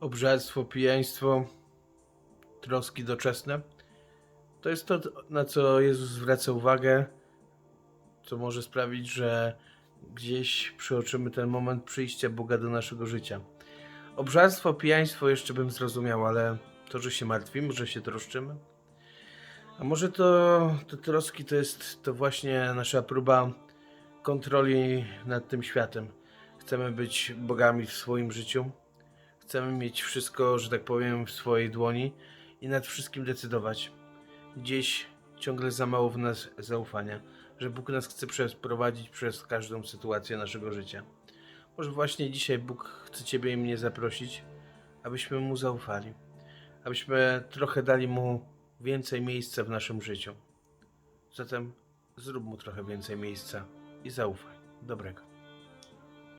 obżarstwo, pijaństwo, troski doczesne. To jest to, na co Jezus zwraca uwagę, co może sprawić, że gdzieś przeoczymy ten moment przyjścia Boga do naszego życia. Obżarstwo, pijaństwo jeszcze bym zrozumiał, ale to, że się martwimy, że się troszczymy. A może to te troski to jest to właśnie nasza próba kontroli nad tym światem. Chcemy być bogami w swoim życiu. Chcemy mieć wszystko, że tak powiem, w swojej dłoni i nad wszystkim decydować. Gdzieś ciągle za mało w nas zaufania, że Bóg nas chce przeprowadzić przez każdą sytuację naszego życia. Może właśnie dzisiaj Bóg chce Ciebie i mnie zaprosić, abyśmy Mu zaufali, abyśmy trochę dali Mu więcej miejsca w naszym życiu. Zatem zrób Mu trochę więcej miejsca i zaufaj. Dobrego.